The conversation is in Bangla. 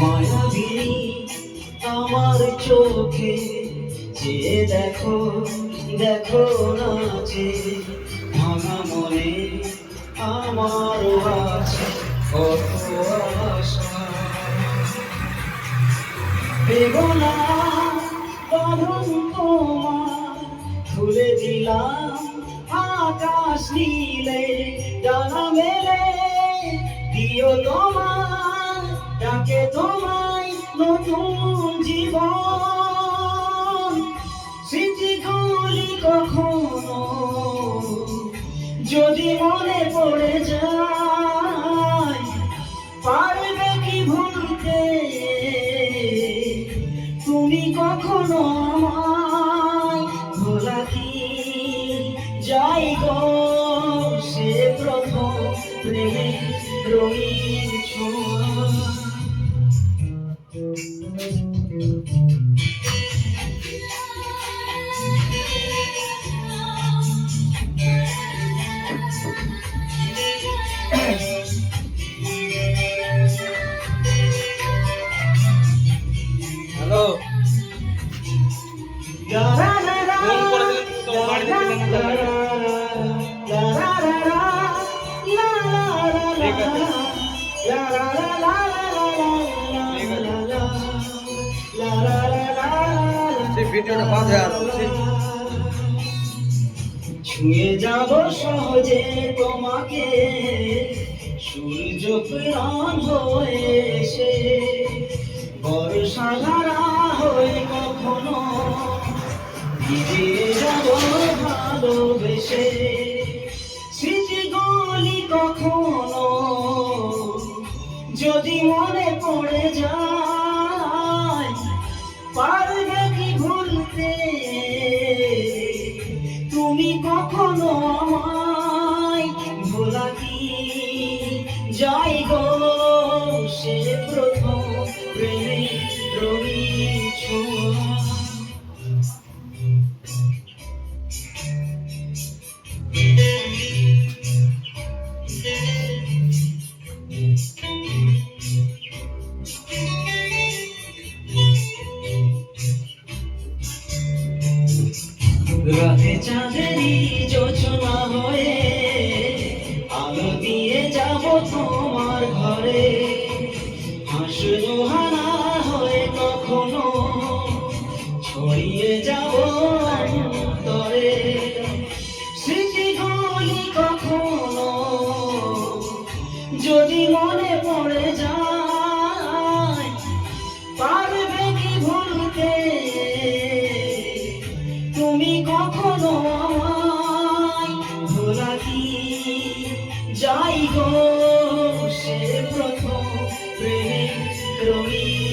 মায়াবিনী আমার চোখে যে দেখো দেখো নাচে ভাঙা মনে আমার আছে। কত আশা বেগনা বাঁধন তোমার খুলে দিলাম, আকাশ নীলে ডানা মেলে, দিও তোমার ডাকে তোমায় নতুন জীবন। স্মৃতিগুলি কখনো, যদি মনে পড়ে যায়, পারবে কি ভুলতে? তুমি কখনো আমায় রঙিন ছোঁয়া ভিডিওটা আর ছুঁয়ে যাব সহজে তোমাকে সূর্য প্রাণ হয়ে এসে। বর্ষা হয়ে কখনো ভিজিয়ে যাব ভালোবেসে। স্মৃতিগুলি কখনো যদি মনে রাতে চাঁদেরই যোচনা হয়ে আলো দিয়ে যাব তোমার ঘরে। হাসলো You.